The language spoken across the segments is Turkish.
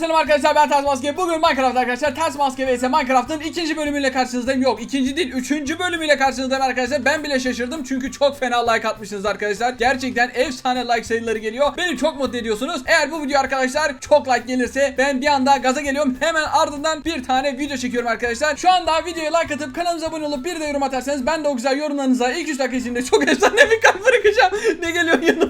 selam arkadaşlar ben Ters Maske. Bugün Minecraft arkadaşlar Ters Maske vs Minecraft'ın ikinci bölümüyle karşınızdayım. Yok ikinci değil üçüncü bölümüyle karşınızdayım arkadaşlar. Ben bile şaşırdım çünkü çok fena like atmışsınız arkadaşlar. Gerçekten efsane like sayıları geliyor. Beni çok mutlu ediyorsunuz. Eğer bu video arkadaşlar çok like gelirse ben bir anda gaza geliyorum. Hemen ardından bir tane video çekiyorum arkadaşlar. Şu anda videoya like atıp kanalımıza abone olup bir de yorum atarsanız ben de o güzel yorumlarınıza ilk 3 dakika içinde çok efsane bir kalp bırakacağım. Ne geliyor yanıma ya?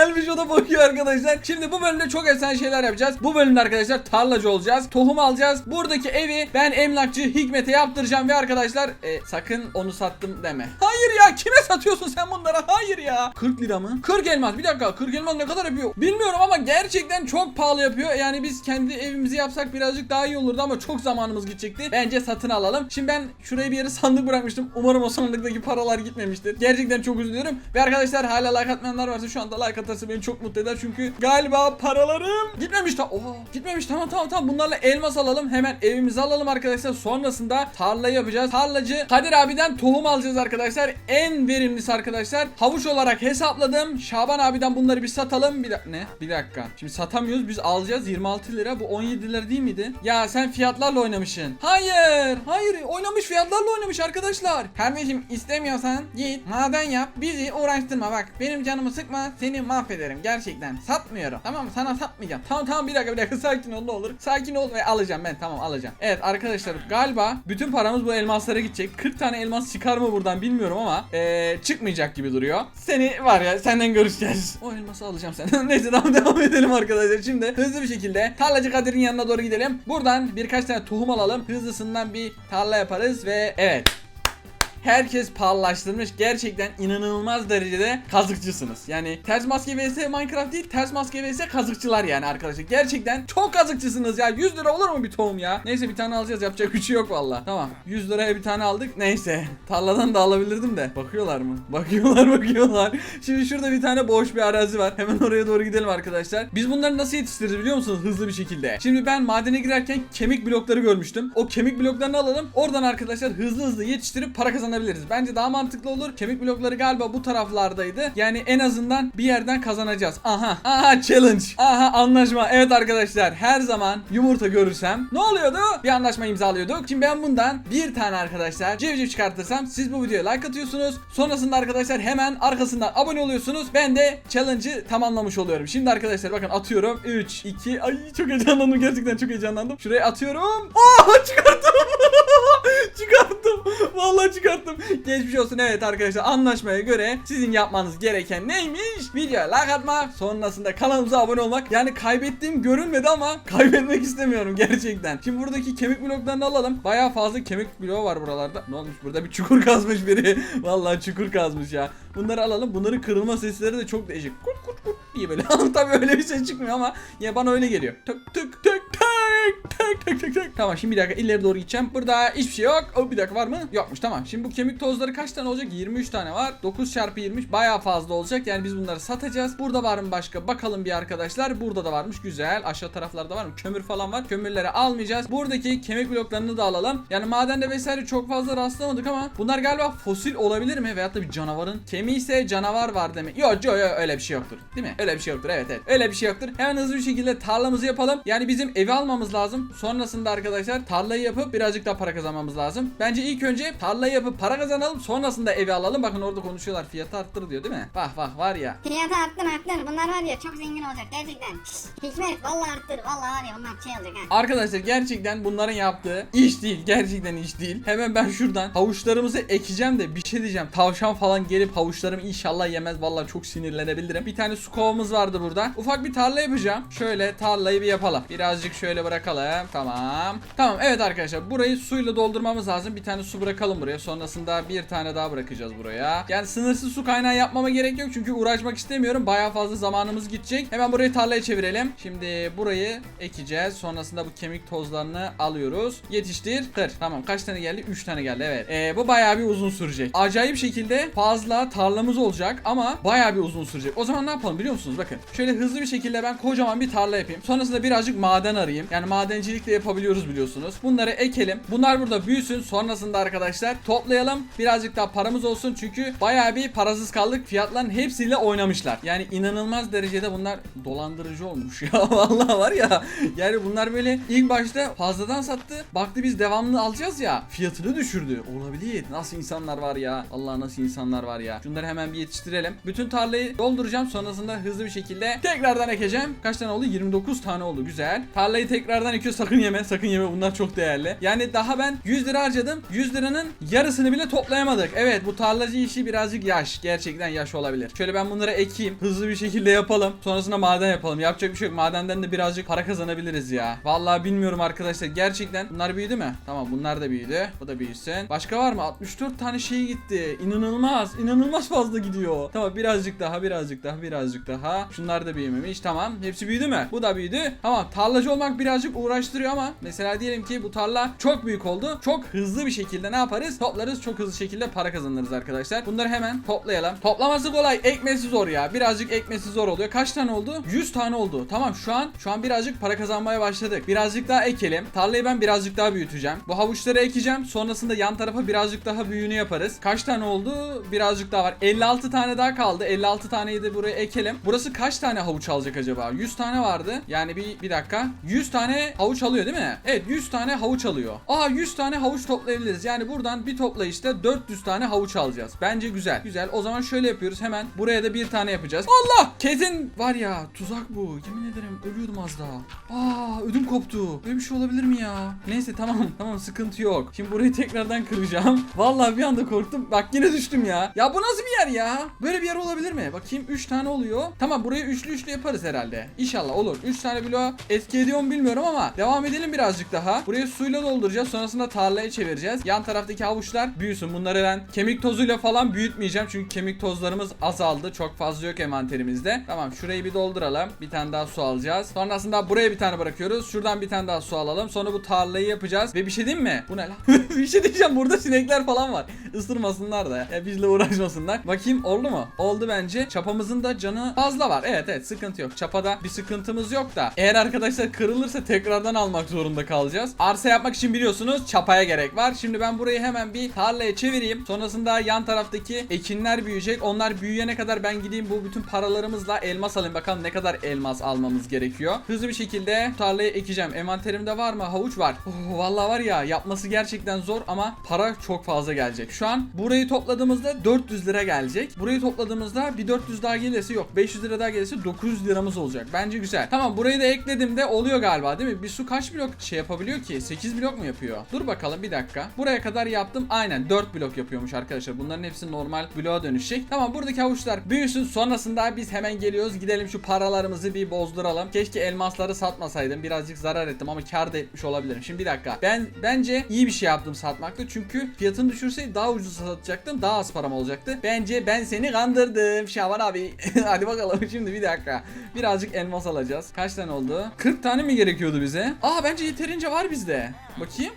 Gelmiş o da bakıyor arkadaşlar. Şimdi bu bölümde çok efsane şeyler yapacağız. Bu bölümde arkadaşlar tarlacı olacağız. Tohum alacağız. Buradaki evi ben emlakçı Hikmet'e yaptıracağım ve arkadaşlar e, sakın onu sattım deme. Hayır ya kime satıyorsun sen bunlara? Hayır ya. 40 lira mı? 40 elmas. Bir dakika 40 elmas ne kadar yapıyor? Bilmiyorum ama gerçekten çok pahalı yapıyor. Yani biz kendi evimizi yapsak birazcık daha iyi olurdu ama çok zamanımız gidecekti. Bence satın alalım. Şimdi ben şuraya bir yere sandık bırakmıştım. Umarım o sandıktaki paralar gitmemiştir. Gerçekten çok üzülüyorum. Ve arkadaşlar hala like atmayanlar varsa şu anda like atarsa beni çok mutlu eder. Çünkü galiba paralarım gitmemiş. Ta Oha gitmemiş. Tamam tamam tamam. Bunlarla elmas alalım. Hemen evimizi alalım arkadaşlar. Sonrasında tarlayı yapacağız. Tarlacı Kadir abiden tohum alacağız arkadaşlar. En verimlisi arkadaşlar. Havuç olarak hesapladım. Şaban abiden bunları bir satalım. Bir. Ne? Bir dakika. Şimdi satamıyoruz. Biz alacağız 26 lira. Bu 17 lira değil miydi? Ya sen fiyatlarla oynamışsın. Hayır. Hayır. Oynamış fiyatlarla oynamış arkadaşlar. Kardeşim istemiyorsan git maden yap. Bizi uğraştırma bak. Benim canımı sıkma. Seni mahvederim. Gerçekten. Satmıyorum. Tamam mı? Sana satmayacağım. Tamam tamam bir dakika bir dakika. Sakin ol ne olur. Sakin ol ve alacağım ben. Tamam alacağım. Evet arkadaşlar galiba bütün paramız bu elmaslara gidecek. 40 tane elmas çıkar mı buradan bilmiyorum ama ee, çıkmayacak gibi duruyor. Seni var ya senden görüşeceğiz. O elması alacağım senden. Neyse tamam devam edelim arkadaşlar. Şimdi hızlı bir şekilde tarlacı Kadir'in yanına doğru gidelim. Buradan birkaç tane tohum alalım. Hızlısından bir tarla yaparız ve evet herkes pahalılaştırmış. Gerçekten inanılmaz derecede kazıkçısınız. Yani ters maske vs Minecraft değil, ters maske vs kazıkçılar yani arkadaşlar. Gerçekten çok kazıkçısınız ya. 100 lira olur mu bir tohum ya? Neyse bir tane alacağız. Yapacak bir şey yok valla. Tamam. 100 liraya bir tane aldık. Neyse. Tarladan da alabilirdim de. Bakıyorlar mı? Bakıyorlar bakıyorlar. Şimdi şurada bir tane boş bir arazi var. Hemen oraya doğru gidelim arkadaşlar. Biz bunları nasıl yetiştiririz biliyor musunuz? Hızlı bir şekilde. Şimdi ben madene girerken kemik blokları görmüştüm. O kemik bloklarını alalım. Oradan arkadaşlar hızlı hızlı yetiştirip para kazanabiliriz. Bence daha mantıklı olur. Kemik blokları galiba bu taraflardaydı. Yani en azından bir yerden kazanacağız. Aha. Aha challenge. Aha anlaşma. Evet arkadaşlar her zaman yumurta görürsem ne oluyordu? Bir anlaşma imzalıyorduk. Şimdi ben bundan bir tane arkadaşlar civciv çıkartırsam siz bu videoya like atıyorsunuz. Sonrasında arkadaşlar hemen arkasından abone oluyorsunuz. Ben de challenge'ı tamamlamış oluyorum. Şimdi arkadaşlar bakın atıyorum. 3, 2, ay çok heyecanlandım gerçekten çok heyecanlandım. Şuraya atıyorum. Oh çıkarttım. çıkarttım. Vallahi çıkarttım. Geçmiş olsun evet arkadaşlar anlaşmaya göre sizin yapmanız gereken neymiş? Videoya like atmak sonrasında kanalımıza abone olmak. Yani kaybettiğim görünmedi ama kaybetmek istemiyorum gerçekten. Şimdi buradaki kemik bloklarını alalım. Bayağı fazla kemik bloğu var buralarda. Ne olmuş burada bir çukur kazmış biri. Vallahi çukur kazmış ya. Bunları alalım. Bunların kırılma sesleri de çok değişik. Kurt kurt kurt diye böyle. Tabii öyle bir şey çıkmıyor ama ya bana öyle geliyor. Tık tık tık tık tık tık tık tık. Tamam şimdi bir dakika ileri doğru gideceğim. Burada hiçbir şey yok. O bir dakika var mı? Yokmuş tamam. Şimdi bu kemik tozları kaç tane olacak? 23 tane var. 9 çarpı 23 bayağı fazla olacak. Yani biz bunları satacağız. Burada var mı başka? Bakalım bir arkadaşlar. Burada da varmış. Güzel. Aşağı taraflarda var mı? Kömür falan var. Kömürleri almayacağız. Buradaki kemik bloklarını da alalım. Yani madende vesaire çok fazla rastlamadık ama bunlar galiba fosil olabilir mi? Veyahut da bir canavarın. Kemiği ise canavar var demek. Yok yok yok öyle bir şey yoktur. Değil mi? Öyle bir şey yoktur. Evet evet. Öyle bir şey yoktur. Hemen hızlı bir şekilde tarlamızı yapalım. Yani bizim evi almamız lazım. Sonrasında arkadaşlar tarlayı yapıp birazcık daha para kazanmamız lazım. Bence ilk önce tarlayı yapıp para kazanalım. Sonrasında evi alalım. Bakın orada konuşuyorlar. Fiyatı arttır diyor değil mi? Vah vah var ya. Fiyatı arttır arttır. Bunlar var ya çok zengin olacak gerçekten. Hikmet vallahi arttır. Vallahi var ya bunlar şey olacak ha. Arkadaşlar gerçekten bunların yaptığı iş değil. Gerçekten iş değil. Hemen ben şuradan havuçlarımızı ekeceğim de bir şey diyeceğim. Tavşan falan gelip havuçlarımı inşallah yemez. Vallahi çok sinirlenebilirim. Bir tane su kovamız vardı burada. Ufak bir tarla yapacağım. Şöyle tarlayı bir yapalım. Birazcık şöyle bırakalım. Tamam. Tamam evet arkadaşlar burayı suyla doldurmamız lazım. Bir tane su bırakalım buraya. Sonrasında bir tane daha bırakacağız buraya. Yani sınırsız su kaynağı yapmama gerek yok. Çünkü uğraşmak istemiyorum. Baya fazla zamanımız gidecek. Hemen burayı tarlaya çevirelim. Şimdi burayı ekeceğiz. Sonrasında bu kemik tozlarını alıyoruz. Yetiştir. Kır. Tamam kaç tane geldi? 3 tane geldi evet. Ee, bu bayağı bir uzun sürecek. Acayip şekilde fazla tarlamız olacak ama bayağı bir uzun sürecek. O zaman ne yapalım biliyor musunuz? Bakın. Şöyle hızlı bir şekilde ben kocaman bir tarla yapayım. Sonrasında birazcık maden arayayım. Yani madencilik de yapabiliyoruz biliyorsunuz. Bunları ekelim. Bunlar burada büyüsün. Sonrasında arkadaşlar toplayalım. Birazcık daha paramız olsun. Çünkü bayağı bir parasız kaldık. Fiyatların hepsiyle oynamışlar. Yani inanılmaz derecede bunlar dolandırıcı olmuş ya. Vallahi var ya. Yani bunlar böyle ilk başta fazladan sattı. Baktı biz devamlı alacağız ya. Fiyatını düşürdü. Olabilir. Nasıl insanlar var ya. Allah nasıl insanlar var ya. Şunları hemen bir yetiştirelim. Bütün tarlayı dolduracağım. Sonrasında hızlı bir şekilde tekrardan ekeceğim. Kaç tane oldu? 29 tane oldu. Güzel. Tarlayı tekrardan ekiyor. Sakın yeme. Sakın yeme. Bunlar çok değerli. Yani daha ben 100 lira harcadım. 100 liranın yarısını bile toplayamadık. Evet bu tarlacı işi birazcık yaş. Gerçekten yaş olabilir. Şöyle ben bunları ekeyim. Hızlı bir şekilde yapalım. Sonrasında maden yapalım. Yapacak bir şey yok. Madenden de birazcık para kazanabiliriz ya. Vallahi bilmiyorum arkadaşlar. Gerçekten bunlar büyüdü mü? Tamam bunlar da büyüdü. Bu da büyüsün. Başka var mı? 64 tane şey gitti. İnanılmaz. İnanılmaz fazla gidiyor. Tamam birazcık daha birazcık daha birazcık daha. Şunlar da büyümemiş. Tamam. Hepsi büyüdü mü? Bu da büyüdü. Tamam. Tarlacı olmak birazcık uğraştırıyor ama mesela diyelim ki bu tarla çok büyük oldu. Çok hızlı bir şekilde ne yaparız? Toplarız. Çok hızlı şekilde para kazanırız arkadaşlar. Bunları hemen toplayalım. Toplaması kolay. Ekmesi zor ya. Birazcık ekmesi zor oluyor. Kaç tane oldu? 100 tane oldu. Tamam şu an şu an birazcık para kazanmaya başladık. Birazcık daha ekelim. Tarlayı ben birazcık daha büyüteceğim. Bu havuçları ekeceğim. Sonrasında yan tarafa birazcık daha büyüğünü yaparız. Kaç tane oldu? Birazcık daha var. 56 tane daha kaldı. 56 taneyi de buraya ekelim. Burası kaç tane havuç alacak acaba? 100 tane vardı. Yani bir, bir dakika. 100 tane havuç alıyor değil mi? Evet 100 tane havuç alıyor. Aa 100 tane havuç toplayabiliriz. Yani buradan bir toplayışta 400 tane havuç alacağız. Bence güzel. Güzel. O zaman şöyle yapıyoruz. Hemen buraya da bir tane yapacağız. Allah! Kesin var ya tuzak bu. Yemin ederim ölüyordum az daha. Aa ödüm koptu. Böyle bir şey olabilir mi ya? Neyse tamam tamam sıkıntı yok. Şimdi burayı tekrardan kıracağım. Vallahi bir anda korktum. Bak yine düştüm ya. Ya bu nasıl bir yer ya? Böyle bir yer olabilir mi? Bakayım 3 tane oluyor. Tamam burayı üçlü üçlü yaparız herhalde. İnşallah olur. 3 tane bloğu etki ediyor bilmiyorum ama devam edelim birazcık daha. Burayı suyla dolduracağız. Sonrasında tarlaya çevireceğiz. Yan taraftaki havuçlar büyüsün. Bunları ben kemik tozuyla falan büyütmeyeceğim. Çünkü kemik tozlarımız azaldı. Çok fazla yok envanterimizde. Tamam şurayı bir dolduralım. Bir tane daha su alacağız. Sonrasında buraya bir tane bırakıyoruz. Şuradan bir tane daha su alalım. Sonra bu tarlayı yapacağız. Ve bir şey diyeyim mi? Bu ne lan? bir şey diyeceğim. Burada sinekler falan var. Isırmasınlar da. Ya bizle uğraşmasınlar. Bakayım oldu mu? Oldu bence. Çapamızın da canı fazla var. Evet evet sıkıntı yok. Çapada bir sıkıntımız yok da. Eğer arkadaşlar kırılırsa tekrardan almak zorunda kalacağız. Arsa yapmak için biliyorsunuz çapaya gerek var. Şimdi ben burayı hemen bir tarlaya çevireyim. Sonrasında yan taraftaki ekinler büyüyecek. Onlar büyüyene kadar ben gideyim bu bütün paralarımızla elmas alayım. Bakalım ne kadar elmas almamız gerekiyor. Hızlı bir şekilde tarlayı ekeceğim. Envanterimde var mı? Havuç var. Oh, vallahi var ya yapması gerçekten zor ama para çok fazla gelecek. Şu an burayı topladığımızda 400 lira gelecek. Burayı topladığımızda bir 400 daha gelirse yok 500 lira daha gelirse 900 liramız olacak. Bence güzel. Tamam burayı da ekledim de oluyor galiba değil mi? Bir su kaç blok şey yapabiliyor ki? 8 blok mu yapıyor? Dur bakalım bir dakika. Buraya kadar yaptım. Aynen 4 blok yapıyormuş arkadaşlar. Bunların hepsi normal bloğa dönüşecek. Tamam buradaki havuçlar büyüsün. Sonrasında biz hemen geliyoruz. Gidelim şu paralarımızı bir bozduralım. Keşke elmasları satmasaydım. Birazcık zarar ettim ama kar da etmiş olabilirim. Şimdi bir dakika. Ben bence iyi bir şey yaptım satmakta. Çünkü fiyatını düşürseydi daha ucuz satacaktım. Daha az param olacaktı. Bence ben seni kandırdım Şaban abi. Hadi bakalım şimdi bir dakika. Birazcık elmas alacağız. Kaç tane oldu? 40 tane mi gerekiyordu bize? Aa bence yeterince var bizde. Bakayım.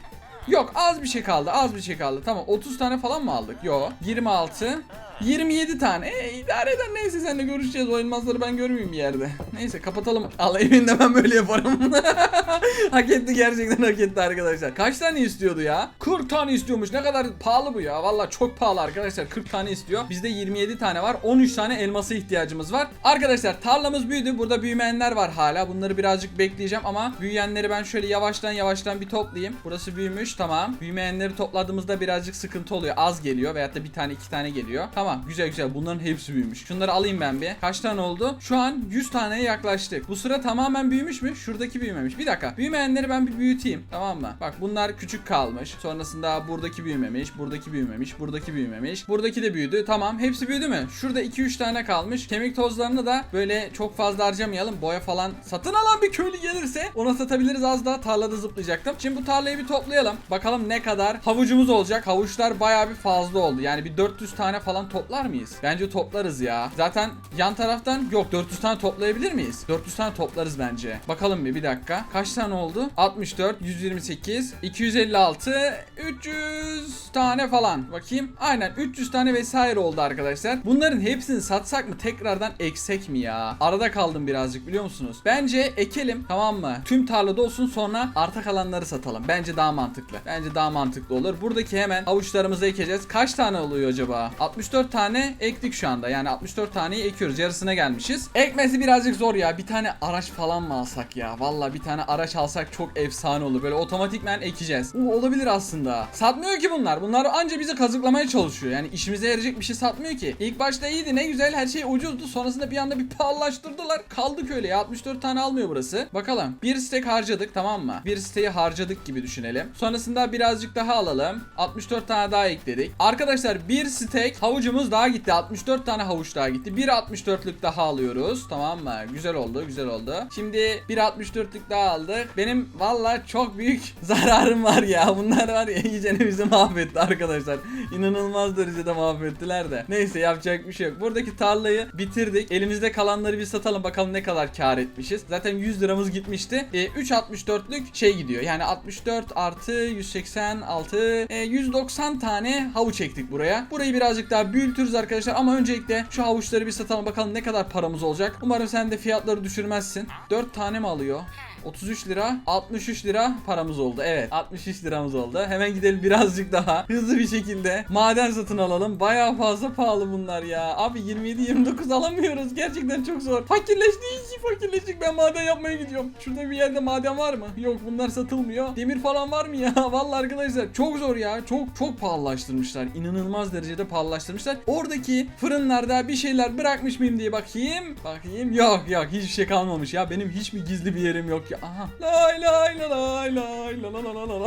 Yok az bir şey kaldı az bir şey kaldı tamam 30 tane falan mı aldık Yok 26 27 tane. E, idare eder. Neyse seninle görüşeceğiz. O elmasları ben görmeyeyim bir yerde. Neyse kapatalım. Al evinde ben böyle yaparım. Hak etti gerçekten hak etti arkadaşlar. Kaç tane istiyordu ya? 40 tane istiyormuş. Ne kadar pahalı bu ya. Valla çok pahalı arkadaşlar. 40 tane istiyor. Bizde 27 tane var. 13 tane elması ihtiyacımız var. Arkadaşlar tarlamız büyüdü. Burada büyümeyenler var hala. Bunları birazcık bekleyeceğim ama büyüyenleri ben şöyle yavaştan yavaştan bir toplayayım. Burası büyümüş. Tamam. Büyümeyenleri topladığımızda birazcık sıkıntı oluyor. Az geliyor veyahut da bir tane iki tane geliyor. Tamam güzel güzel. Bunların hepsi büyümüş. Şunları alayım ben bir. Kaç tane oldu? Şu an 100 taneye yaklaştık. Bu sıra tamamen büyümüş mü? Şuradaki büyümemiş. Bir dakika. Büyümeyenleri ben bir büyüteyim. Tamam mı? Bak bunlar küçük kalmış. Sonrasında buradaki büyümemiş Buradaki büyümemiş Buradaki büyümemiş. Buradaki de büyüdü. Tamam. Hepsi büyüdü mü? Şurada 2-3 tane kalmış. Kemik tozlarını da böyle çok fazla harcamayalım. Boya falan satın alan bir köylü gelirse Ona satabiliriz. Az daha tarlada zıplayacaktım. Şimdi bu tarlayı bir toplayalım. Bakalım ne kadar havucumuz olacak. Havuçlar baya bir fazla oldu. Yani bir 400 tane falan toplar mıyız? Bence toplarız ya Zaten yan taraftan yok 400 tane toplayabilir miyiz? 400 tane toplarız bence Bakalım bir bir dakika Kaç tane oldu? 64, 128, 256, 300 tane falan. Bakayım. Aynen 300 tane vesaire oldu arkadaşlar. Bunların hepsini satsak mı? Tekrardan eksek mi ya? Arada kaldım birazcık biliyor musunuz? Bence ekelim tamam mı? Tüm tarlada olsun sonra arta kalanları satalım. Bence daha mantıklı. Bence daha mantıklı olur. Buradaki hemen havuçlarımızı ekeceğiz. Kaç tane oluyor acaba? 64 tane ektik şu anda. Yani 64 taneyi ekiyoruz. Yarısına gelmişiz. Ekmesi birazcık zor ya. Bir tane araç falan mı alsak ya? Valla bir tane araç alsak çok efsane olur. Böyle otomatikmen ekeceğiz. Bu olabilir aslında. Satmıyor ki bunlar. Bunlar anca bizi kazıklamaya çalışıyor. Yani işimize yarayacak bir şey satmıyor ki. İlk başta iyiydi ne güzel her şey ucuzdu. Sonrasında bir anda bir pahalılaştırdılar. Kaldık öyle ya. 64 tane almıyor burası. Bakalım. Bir stek harcadık tamam mı? Bir siteyi harcadık gibi düşünelim. Sonrasında birazcık daha alalım. 64 tane daha ekledik. Arkadaşlar bir stek havucumuz daha gitti. 64 tane havuç daha gitti. Bir 64'lük daha alıyoruz. Tamam mı? Güzel oldu. Güzel oldu. Şimdi bir 64'lük daha aldık. Benim valla çok büyük zararım var ya. Bunlar var ya iyice bizi mahvetti arkadaşlar. İnanılmaz derecede mahvettiler de. Neyse yapacak bir şey yok. Buradaki tarlayı bitirdik. Elimizde kalanları bir satalım bakalım ne kadar kar etmişiz. Zaten 100 liramız gitmişti. E, 3.64'lük şey gidiyor. Yani 64 artı 186 e, 190 tane havuç ektik buraya. Burayı birazcık daha büyütürüz arkadaşlar. Ama öncelikle şu havuçları bir satalım. Bakalım ne kadar paramız olacak. Umarım sen de fiyatları düşürmezsin. 4 tane mi alıyor? 33 lira 63 lira paramız oldu. Evet 63 liramız oldu. Hemen gidelim birazcık daha hızlı bir şekilde maden satın alalım. Baya fazla pahalı bunlar ya. Abi 27-29 alamıyoruz. Gerçekten çok zor. Fakirleştik fakirleştik. Ben maden yapmaya gidiyorum. Şurada bir yerde maden var mı? Yok bunlar satılmıyor. Demir falan var mı ya? Vallahi arkadaşlar çok zor ya. Çok çok pahalılaştırmışlar. İnanılmaz derecede pahalılaştırmışlar oradaki fırınlarda bir şeyler bırakmış mıyım diye bakayım bakayım yok yok hiçbir şey kalmamış ya benim hiç mi gizli bir yerim yok ya aha lay lay lay lay lay la la la la la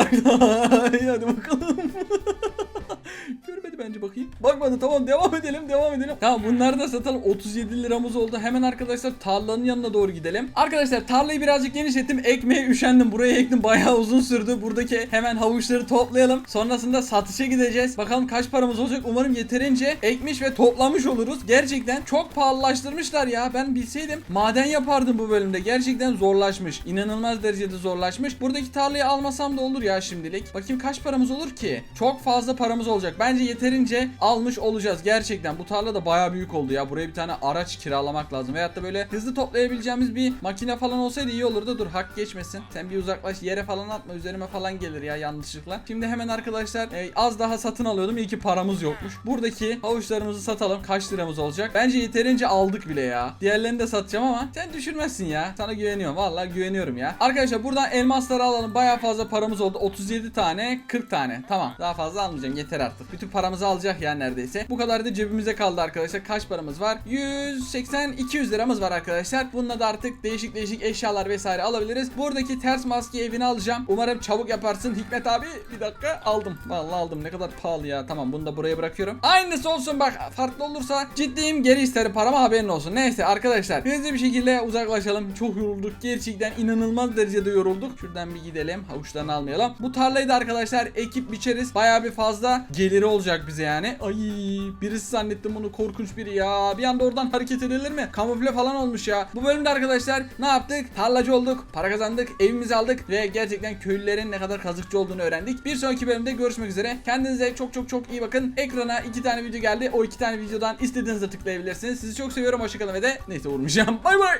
lay hadi bakalım Görmedi bence bakayım. Bakmadı tamam devam edelim devam edelim. Tamam bunları da satalım. 37 liramız oldu. Hemen arkadaşlar tarlanın yanına doğru gidelim. Arkadaşlar tarlayı birazcık genişlettim. Ekmeğe üşendim. Buraya ektim. Bayağı uzun sürdü. Buradaki hemen havuçları toplayalım. Sonrasında satışa gideceğiz. Bakalım kaç paramız olacak. Umarım yeterince ekmiş ve toplamış oluruz. Gerçekten çok pahalılaştırmışlar ya. Ben bilseydim maden yapardım bu bölümde. Gerçekten zorlaşmış. İnanılmaz derecede zorlaşmış. Buradaki tarlayı almasam da olur ya şimdilik. Bakayım kaç paramız olur ki? Çok fazla paramız olacak. Bence yeterince almış olacağız. Gerçekten bu tarla da bayağı büyük oldu ya. Buraya bir tane araç kiralamak lazım. Veyahut da böyle hızlı toplayabileceğimiz bir makine falan olsaydı iyi olurdu. Dur hak geçmesin. Sen bir uzaklaş yere falan atma. Üzerime falan gelir ya yanlışlıkla. Şimdi hemen arkadaşlar e, az daha satın alıyordum. İyi ki paramız yokmuş. Buradaki havuçlarımızı satalım. Kaç liramız olacak? Bence yeterince aldık bile ya. Diğerlerini de satacağım ama sen düşürmezsin ya. Sana güveniyorum. Vallahi güveniyorum ya. Arkadaşlar buradan elmasları alalım. Bayağı fazla paramız oldu. 37 tane 40 tane. Tamam. Daha fazla almayacağım. Yeter artık. Bütün paramızı alacak ya neredeyse. Bu kadar da cebimize kaldı arkadaşlar. Kaç paramız var? 180 200 liramız var arkadaşlar. Bununla da artık değişik değişik eşyalar vesaire alabiliriz. Buradaki ters maske evini alacağım. Umarım çabuk yaparsın Hikmet abi. Bir dakika aldım. Vallahi aldım. Ne kadar pahalı ya. Tamam bunu da buraya bırakıyorum. Aynısı olsun bak. Farklı olursa ciddiyim geri isterim paramı haberin olsun. Neyse arkadaşlar hızlı bir şekilde uzaklaşalım. Çok yorulduk. Gerçekten inanılmaz derecede yorulduk. Şuradan bir gidelim. Havuçlarını almayalım. Bu tarlayı da arkadaşlar ekip biçeriz. Bayağı bir fazla geliri olacak bize yani. Ay birisi zannettim bunu korkunç biri ya. Bir anda oradan hareket edilir mi? Kamufle falan olmuş ya. Bu bölümde arkadaşlar ne yaptık? Tarlacı olduk. Para kazandık. Evimizi aldık ve gerçekten köylülerin ne kadar kazıkçı olduğunu öğrendik. Bir sonraki bölümde görüşmek üzere. Kendinize çok çok çok iyi bakın. Ekrana iki tane video geldi. O iki tane videodan istediğinize tıklayabilirsiniz. Sizi çok seviyorum. Hoşçakalın ve de neyse vurmayacağım. Bay bay.